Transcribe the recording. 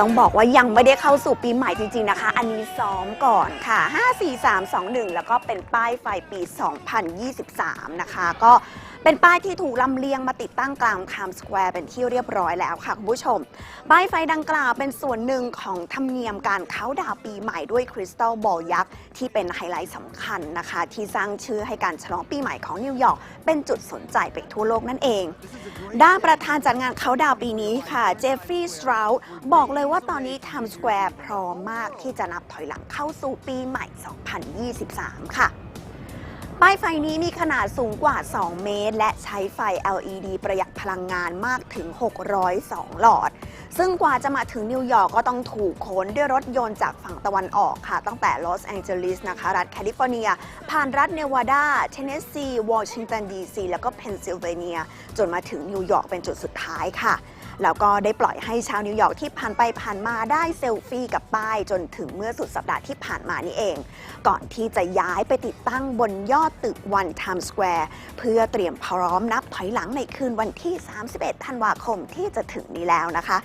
ต้องบอกว่ายังไม่ได้เข้าสู่ปีใหม่จริง ๆ นะคะ อันนี้ซ้อมก่อนค่ะ 5 4 3 2 1 แล้วก็เป็นป้ายไฟปี 2023 นะคะ ก็ เป็นป้ายที่ถูกลำเลียงมาติดตั้งกลางไทม์สแควร์เป็นที่เรียบร้อยแล้วค่ะคุณผู้ชม ป้ายไฟดังกล่าวเป็นส่วนหนึ่งของธรรมเนียมการเข้าดาวปีใหม่ด้วยคริสตัลบอลยักษ์ที่เป็นไฮไลท์สำคัญนะคะ ที่สร้างชื่อให้การฉลองปีใหม่ของนิวยอร์กเป็นจุดสนใจไปทั่วโลกนั่นเอง ด้านประธานจัดงานเขาดาวปีนี้ค่ะเจฟฟรีย์สตราดบอกเลยว่าตอนนี้ไทม์สแควร์พร้อมมากที่จะนับถอยหลังเข้าสู่ปีใหม่ 2023 ค่ะ ป้ายไฟนี้มีขนาดสูงกว่า 2 เมตร และใช้ไฟ LED ประหยัดพลังงานมากถึง 602 หลอด ซึ่งกว่าจะมาถึงนิวยอร์กก็ต้องถูกขนด้วยรถยนต์จากฝั่งตะวันออกค่ะ ตั้งแต่ลอสแองเจลิสนะคะ รัฐแคลิฟอร์เนีย ผ่านรัฐเนวาดา เทนเนสซี วอชิงตันดีซี แล้วก็เพนซิลเวเนีย จนมาถึงนิวยอร์กเป็นจุดสุดท้ายค่ะ แล้วก็ได้ปล่อยให้ชาวนิวยอร์กที่ผ่านไปผ่านมาได้เซลฟี่กับป้ายจนถึงเมื่อสุดสัปดาห์ที่ผ่านมานี่เอง ก่อนที่จะย้ายไปติดตั้งบนยอดตึกวันไทม์สแควร์เพื่อเตรียมพร้อมนับถอยหลังในคืนวันที่ 31 ธันวาคมที่จะถึงนี้แล้วนะคะ